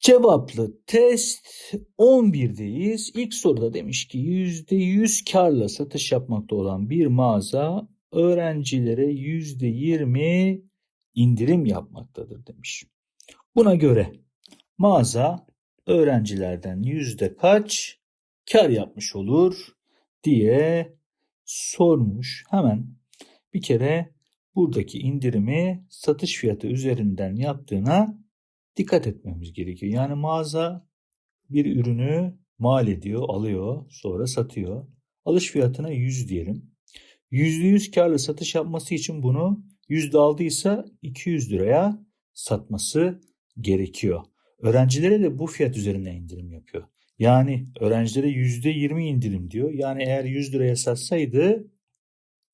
Cevaplı test 11'deyiz. İlk soruda demiş ki %100 karla satış yapmakta olan bir mağaza öğrencilere %20 indirim yapmaktadır demiş. Buna göre mağaza öğrencilerden yüzde kaç kar yapmış olur diye sormuş. Hemen bir kere buradaki indirimi satış fiyatı üzerinden yaptığına dikkat etmemiz gerekiyor. Yani mağaza bir ürünü mal ediyor, alıyor, sonra satıyor. Alış fiyatına 100 diyelim. %100 karlı satış yapması için bunu yüzde aldıysa 200 liraya satması gerekiyor. Öğrencilere de bu fiyat üzerinden indirim yapıyor. Yani öğrencilere %20 indirim diyor. Yani eğer 100 liraya satsaydı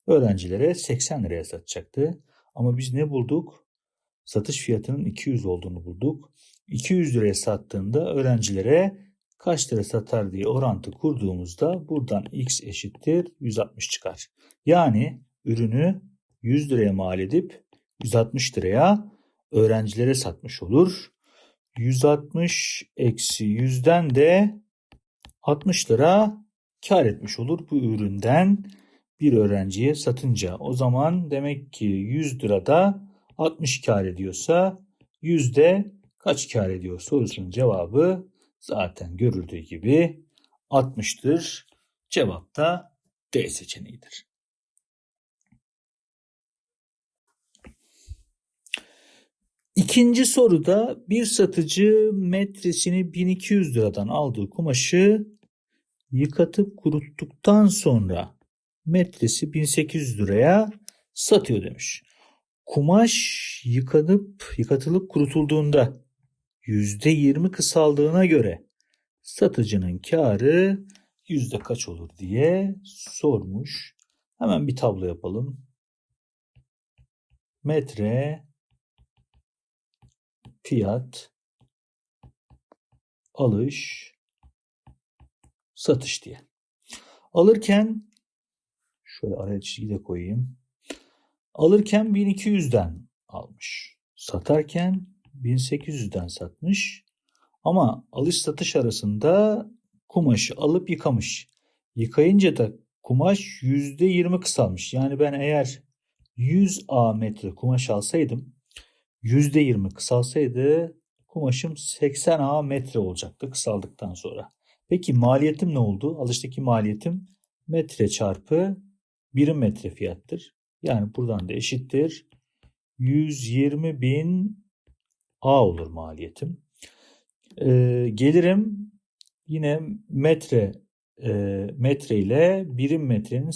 öğrencilere 80 liraya satacaktı. Ama biz ne bulduk? Satış fiyatının 200 olduğunu bulduk. 200 liraya sattığında öğrencilere kaç lira satar diye orantı kurduğumuzda buradan x eşittir 160 çıkar. Yani ürünü 100 liraya mal edip 160 liraya öğrencilere satmış olur. 160 eksi 100'den de 60 lira kar etmiş olur bu üründen bir öğrenciye satınca. O zaman demek ki 100 lirada 60 kar ediyorsa yüzde kaç kar ediyor sorusunun cevabı zaten görüldüğü gibi 60'tır. Cevap da D seçeneğidir. İkinci soruda bir satıcı metresini 1200 liradan aldığı kumaşı yıkatıp kuruttuktan sonra metresi 1800 liraya satıyor demiş. Kumaş yıkanıp yıkatılıp kurutulduğunda %20 kısaldığına göre satıcının karı yüzde kaç olur diye sormuş. Hemen bir tablo yapalım. Metre fiyat, alış, satış diye. Alırken şöyle araya çizgi de koyayım. Alırken 1200'den almış. Satarken 1800'den satmış. Ama alış satış arasında kumaşı alıp yıkamış. Yıkayınca da kumaş %20 kısalmış. Yani ben eğer 100 A metre kumaş alsaydım %20 kısalsaydı kumaşım 80 A metre olacaktı kısaldıktan sonra. Peki maliyetim ne oldu? Alıştaki maliyetim metre çarpı birim metre fiyattır. Yani buradan da eşittir. 120 bin A olur maliyetim. Ee, gelirim yine metre e, metre ile birim metrenin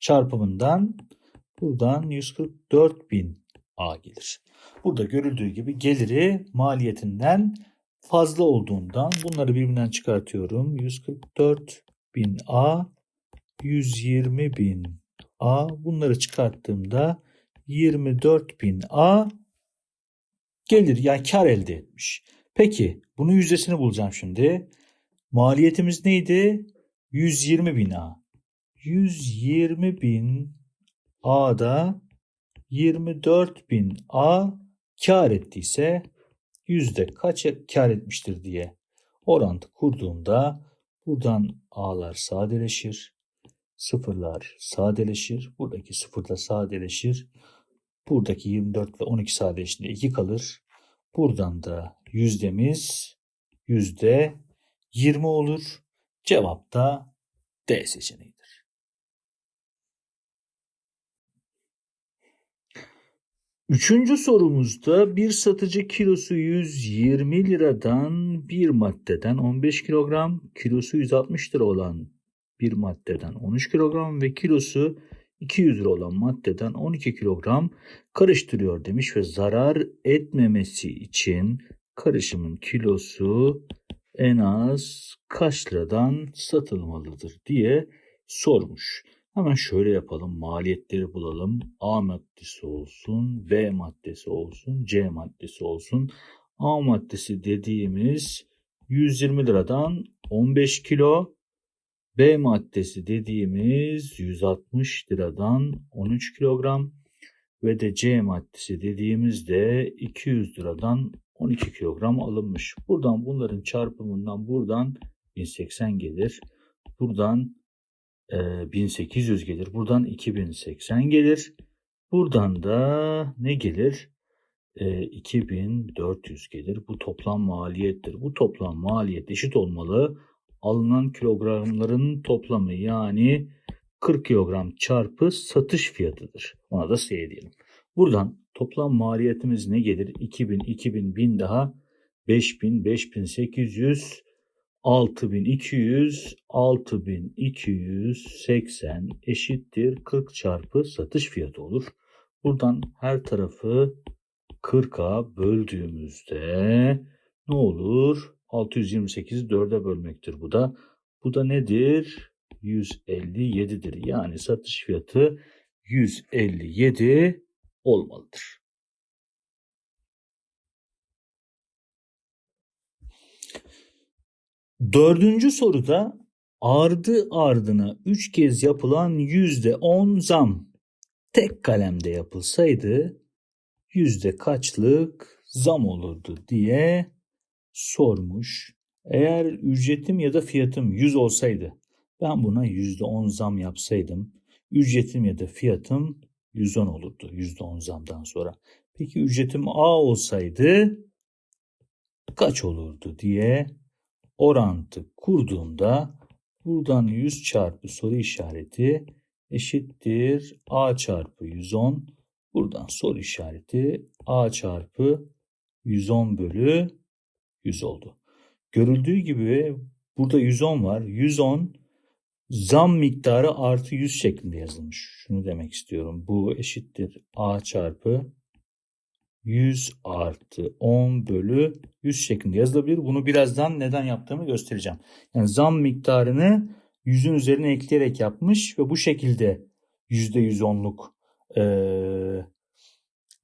çarpımından buradan 144 bin A gelir. Burada görüldüğü gibi geliri maliyetinden fazla olduğundan bunları birbirinden çıkartıyorum. 144 bin A, 120 bin A. Bunları çıkarttığımda 24 bin A gelir yani kar elde etmiş. Peki bunun yüzdesini bulacağım şimdi. Maliyetimiz neydi? 120 bin A. 120 bin A'da 24 bin A kar ettiyse yüzde kaç kar etmiştir diye orantı kurduğumda buradan A'lar sadeleşir. Sıfırlar sadeleşir. Buradaki sıfır da sadeleşir. Buradaki 24 ve 12 sadeleştiğinde 2 kalır. Buradan da yüzdemiz yüzde 20 olur. Cevap da D seçeneği. Üçüncü sorumuzda bir satıcı kilosu 120 liradan bir maddeden 15 kilogram, kilosu 160 lira olan bir maddeden 13 kilogram ve kilosu 200 lira olan maddeden 12 kilogram karıştırıyor demiş ve zarar etmemesi için karışımın kilosu en az kaç liradan satılmalıdır diye sormuş. Hemen şöyle yapalım. Maliyetleri bulalım. A maddesi olsun, B maddesi olsun, C maddesi olsun. A maddesi dediğimiz 120 liradan 15 kilo. B maddesi dediğimiz 160 liradan 13 kilogram ve de C maddesi dediğimizde 200 liradan 12 kilogram alınmış. Buradan bunların çarpımından buradan 1080 gelir. Buradan e, 1800 gelir. Buradan 2080 gelir. Buradan da ne gelir? E, 2400 gelir. Bu toplam maliyettir. Bu toplam maliyet eşit olmalı. Alınan kilogramların toplamı yani 40 kilogram çarpı satış fiyatıdır. Ona da S diyelim. Buradan toplam maliyetimiz ne gelir? 2000, 2000, 1000 daha 5000, 5800, 6200, 6280 eşittir 40 çarpı satış fiyatı olur. Buradan her tarafı 40'a böldüğümüzde ne olur? 628'i 4'e bölmektir bu da. Bu da nedir? 157'dir. Yani satış fiyatı 157 olmalıdır. Dördüncü soruda ardı ardına 3 kez yapılan %10 zam tek kalemde yapılsaydı yüzde kaçlık zam olurdu diye sormuş. Eğer ücretim ya da fiyatım 100 olsaydı ben buna %10 zam yapsaydım ücretim ya da fiyatım 110 olurdu %10 zamdan sonra. Peki ücretim A olsaydı kaç olurdu diye orantı kurduğumda buradan 100 çarpı soru işareti eşittir A çarpı 110. Buradan soru işareti A çarpı 110 bölü 100 oldu. Görüldüğü gibi burada 110 var. 110 zam miktarı artı 100 şeklinde yazılmış. Şunu demek istiyorum. Bu eşittir A çarpı 100 artı 10 bölü 100 şeklinde yazılabilir. Bunu birazdan neden yaptığımı göstereceğim. Yani zam miktarını 100'ün üzerine ekleyerek yapmış ve bu şekilde %110'luk e,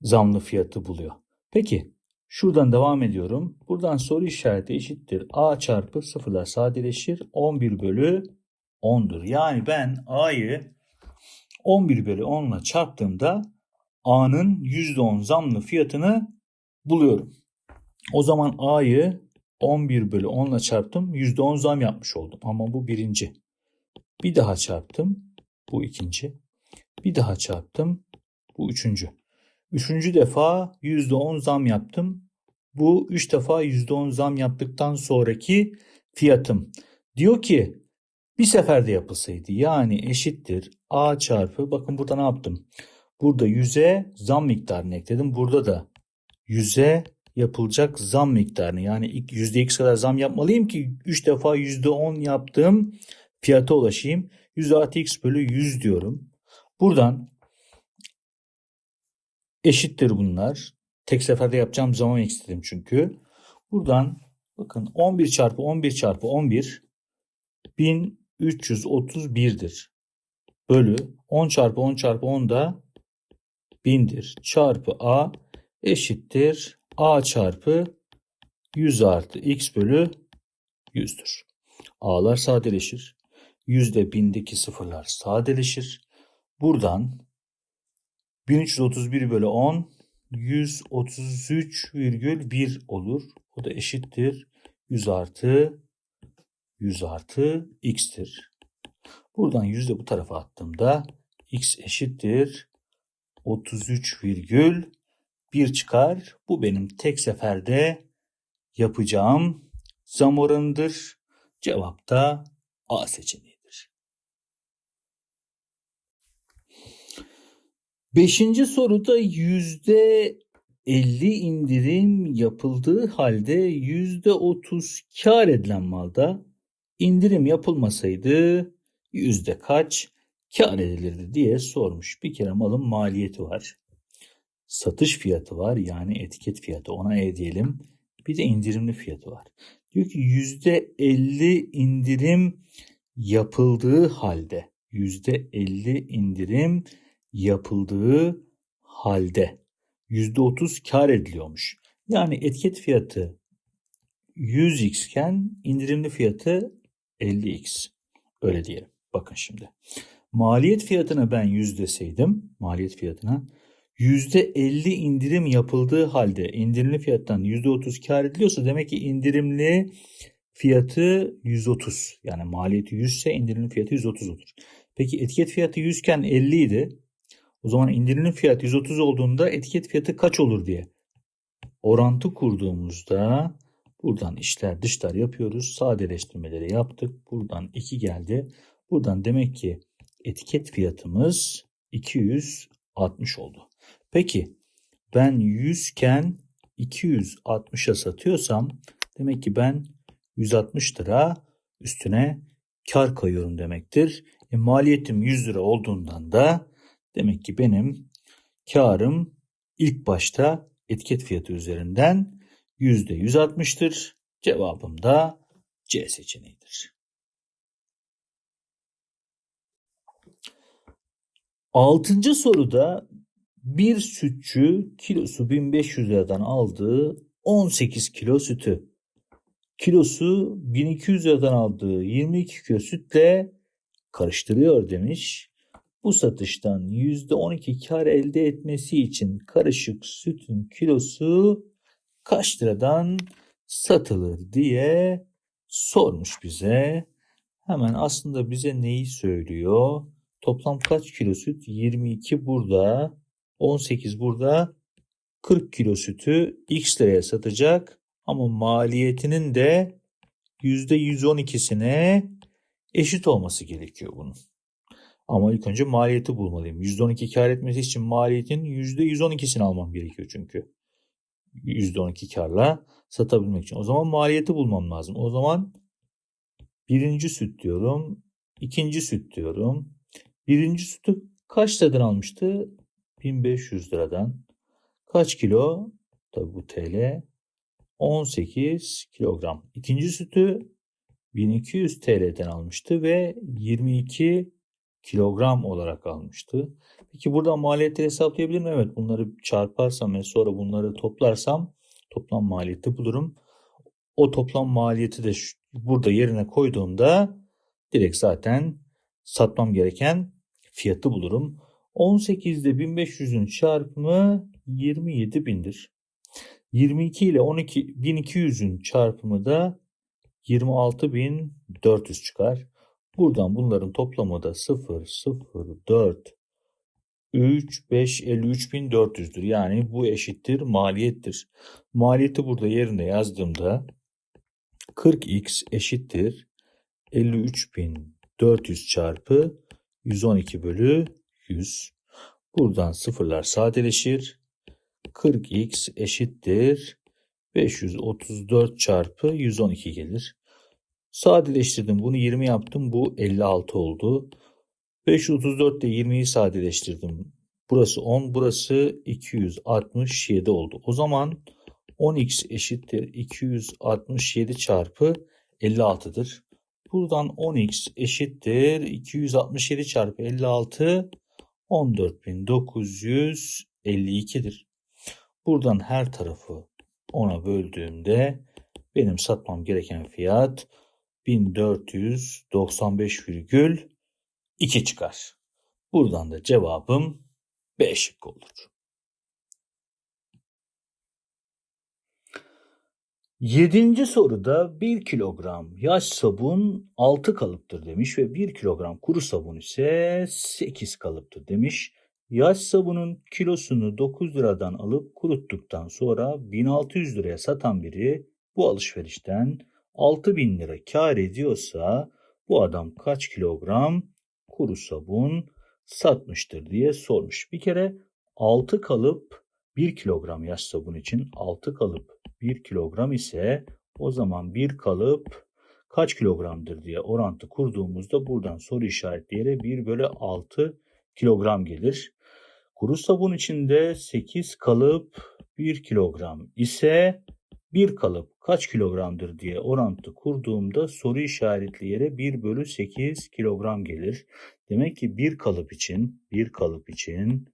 zamlı fiyatı buluyor. Peki şuradan devam ediyorum. Buradan soru işareti eşittir. A çarpı sıfırlar sadeleşir. 11 bölü 10'dur. Yani ben A'yı 11 bölü 10 ile çarptığımda A'nın %10 zamlı fiyatını buluyorum. O zaman A'yı 11 bölü 10 ile çarptım. %10 zam yapmış oldum. Ama bu birinci. Bir daha çarptım. Bu ikinci. Bir daha çarptım. Bu üçüncü. Üçüncü defa %10 zam yaptım. Bu üç defa %10 zam yaptıktan sonraki fiyatım. Diyor ki bir seferde yapılsaydı yani eşittir A çarpı bakın burada ne yaptım? Burada 100'e zam miktarını ekledim. Burada da 100'e yapılacak zam miktarını yani %x kadar zam yapmalıyım ki 3 defa %10 yaptığım fiyata ulaşayım. 100 artı x bölü 100 diyorum. Buradan eşittir bunlar. Tek seferde yapacağım zaman istedim çünkü. Buradan bakın 11 çarpı 11 çarpı 11 1331'dir. Bölü 10 çarpı 10 çarpı 10 da 1000'dir. Çarpı a eşittir a çarpı 100 artı x bölü 100'dür. A'lar sadeleşir. Yüzde bindeki sıfırlar sadeleşir. Buradan 1331 bölü 10 133,1 olur. O da eşittir 100 artı 100 artı x'tir. Buradan yüzde bu tarafa attığımda x eşittir 33,1 çıkar. Bu benim tek seferde yapacağım zam oranıdır. Cevap da A seçeneğidir. Beşinci soruda yüzde 50 indirim yapıldığı halde yüzde 30 kar edilen malda indirim yapılmasaydı yüzde kaç kar edilirdi diye sormuş. Bir kere malın maliyeti var. Satış fiyatı var yani etiket fiyatı ona E diyelim. Bir de indirimli fiyatı var. Diyor ki yüzde 50 indirim yapıldığı halde yüzde 50 indirim yapıldığı halde yüzde 30 kar ediliyormuş. Yani etiket fiyatı 100x iken indirimli fiyatı 50x. Öyle diyelim. Bakın şimdi. Maliyet fiyatına ben 100 deseydim, maliyet fiyatına %50 indirim yapıldığı halde indirimli fiyattan %30 kar ediliyorsa demek ki indirimli fiyatı 130. Yani maliyeti 100 ise indirimli fiyatı 130 olur. Peki etiket fiyatı 100 iken 50 idi. O zaman indirimli fiyat 130 olduğunda etiket fiyatı kaç olur diye orantı kurduğumuzda buradan işler dışlar yapıyoruz. Sadeleştirmeleri yaptık. Buradan 2 geldi. Buradan demek ki etiket fiyatımız 260 oldu. Peki ben 100 iken 260'a satıyorsam demek ki ben 160 lira üstüne kar koyuyorum demektir. E, maliyetim 100 lira olduğundan da demek ki benim karım ilk başta etiket fiyatı üzerinden %160'tır. Cevabım da C seçeneğidir. Altıncı soruda bir sütçü kilosu 1500 liradan aldığı 18 kilo sütü kilosu 1200 liradan aldığı 22 kilo sütle karıştırıyor demiş. Bu satıştan %12 kar elde etmesi için karışık sütün kilosu kaç liradan satılır diye sormuş bize. Hemen aslında bize neyi söylüyor? Toplam kaç kilo süt? 22 burada, 18 burada, 40 kilo sütü X liraya satacak ama maliyetinin de %112'sine eşit olması gerekiyor bunun. Ama ilk önce maliyeti bulmalıyım. %12 kar etmesi için maliyetin %112'sini almam gerekiyor çünkü. %12 karla satabilmek için. O zaman maliyeti bulmam lazım. O zaman birinci süt diyorum. ikinci süt diyorum. Birinci sütü kaç liradan almıştı? 1500 liradan. Kaç kilo? Tabi bu TL. 18 kilogram. İkinci sütü 1200 TL'den almıştı ve 22 kilogram olarak almıştı. Peki buradan maliyeti hesaplayabilir miyim? Evet bunları çarparsam ve sonra bunları toplarsam toplam maliyeti bulurum. O toplam maliyeti de şu, burada yerine koyduğumda direkt zaten satmam gereken fiyatı bulurum. 18'de 1500'ün çarpımı 27.000'dir. 22 ile 12 1200'ün çarpımı da 26.400 çıkar. Buradan bunların toplamı da 0, 0, 4, 3, 5, 53.400'dür. Yani bu eşittir maliyettir. Maliyeti burada yerine yazdığımda 40x eşittir 53.400 çarpı 112 bölü 100. Buradan sıfırlar sadeleşir. 40x eşittir 534 çarpı 112 gelir. Sadeleştirdim. Bunu 20 yaptım. Bu 56 oldu. 534 ile 20'yi sadeleştirdim. Burası 10, burası 267 oldu. O zaman 10x eşittir 267 çarpı 56'dır. Buradan 10x eşittir 267 çarpı 56 14.952'dir. Buradan her tarafı 10'a böldüğümde benim satmam gereken fiyat 1495,2 çıkar. Buradan da cevabım B şıkkı olur. Yedinci soruda 1 kilogram yaş sabun 6 kalıptır demiş ve 1 kilogram kuru sabun ise 8 kalıptır demiş. Yaş sabunun kilosunu 9 liradan alıp kuruttuktan sonra 1600 liraya satan biri bu alışverişten 6000 lira kar ediyorsa bu adam kaç kilogram kuru sabun satmıştır diye sormuş. Bir kere 6 kalıp 1 kilogram yaş sabun için 6 kalıp 1 kilogram ise o zaman 1 kalıp kaç kilogramdır diye orantı kurduğumuzda buradan soru işaretleyerek 1 bölü 6 kilogram gelir. Kuru sabun içinde 8 kalıp 1 kilogram ise bir kalıp kaç kilogramdır diye orantı kurduğumda soru işaretli yere 1 bölü 8 kilogram gelir. Demek ki bir kalıp için bir kalıp için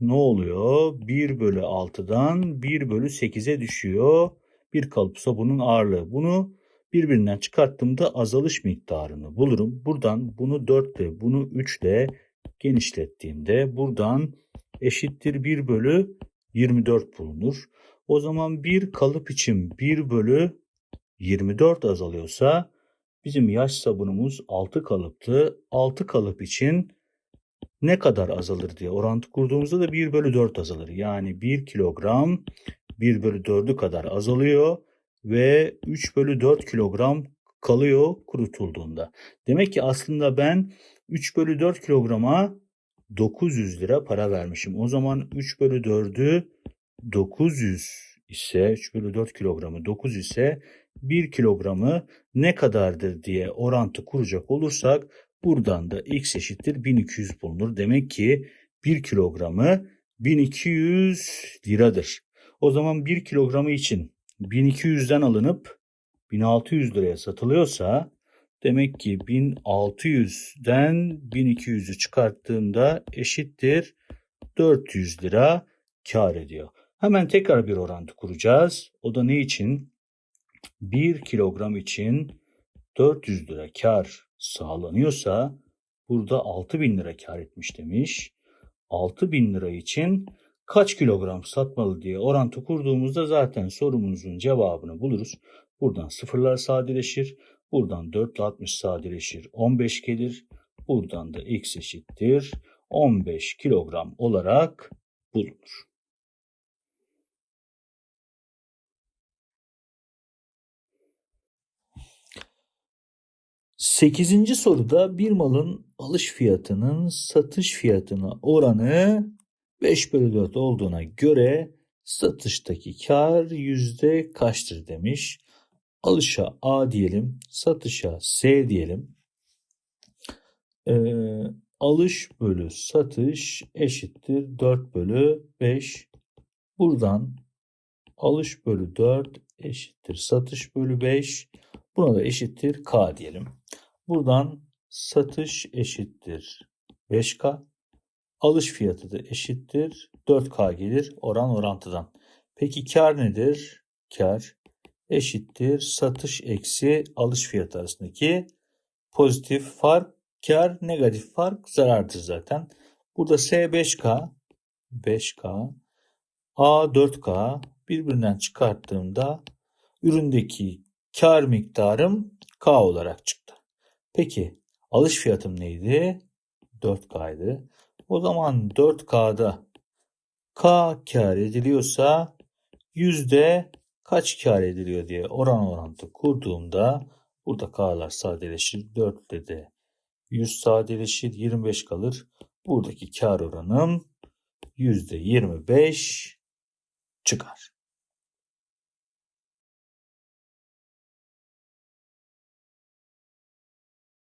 ne oluyor? 1 bölü 6'dan 1 bölü 8'e düşüyor. Bir kalıp sabunun ağırlığı. Bunu birbirinden çıkarttığımda azalış miktarını bulurum. Buradan bunu 4 ile bunu 3 ile genişlettiğimde buradan eşittir 1 bölü 24 bulunur. O zaman bir kalıp için 1 bölü 24 azalıyorsa bizim yaş sabunumuz 6 kalıptı. 6 kalıp için ne kadar azalır diye orantı kurduğumuzda da 1 bölü 4 azalır. Yani 1 kilogram 1 bölü 4'ü kadar azalıyor ve 3 bölü 4 kilogram kalıyor kurutulduğunda. Demek ki aslında ben 3 bölü 4 kilograma 900 lira para vermişim. O zaman 3 bölü 4'ü 900 ise 3 bölü 4 kilogramı 9 ise 1 kilogramı ne kadardır diye orantı kuracak olursak buradan da x eşittir 1200 bulunur. Demek ki 1 kilogramı 1200 liradır. O zaman 1 kilogramı için 1200'den alınıp 1600 liraya satılıyorsa demek ki 1600'den 1200'ü çıkarttığımda eşittir 400 lira kar ediyor. Hemen tekrar bir orantı kuracağız. O da ne için? 1 kilogram için 400 lira kar sağlanıyorsa burada 6000 lira kar etmiş demiş. 6000 lira için kaç kilogram satmalı diye orantı kurduğumuzda zaten sorumuzun cevabını buluruz. Buradan sıfırlar sadeleşir. Buradan 4 ile 60 sadeleşir. 15 gelir. Buradan da x eşittir. 15 kilogram olarak bulunur. Sekizinci soruda bir malın alış fiyatının satış fiyatına oranı 5 bölü 4 olduğuna göre satıştaki kar yüzde kaçtır demiş. Alışa A diyelim, satışa S diyelim. Ee, alış bölü satış eşittir 4 bölü 5. Buradan alış bölü 4 eşittir satış bölü 5. Buna da eşittir K diyelim. Buradan satış eşittir 5K. Alış fiyatı da eşittir 4K gelir oran orantıdan. Peki kar nedir? Kar eşittir satış eksi alış fiyatı arasındaki pozitif fark. Kar negatif fark zarardır zaten. Burada S 5K 5K A 4K birbirinden çıkarttığımda üründeki kar miktarım K olarak çıktı. Peki alış fiyatım neydi? 4K'ydı. O zaman 4K'da K kar ediliyorsa yüzde kaç kar ediliyor diye oran orantı kurduğumda burada K'lar sadeleşir. 4 de 100 sadeleşir. 25 kalır. Buradaki kar oranım yüzde 25 çıkar.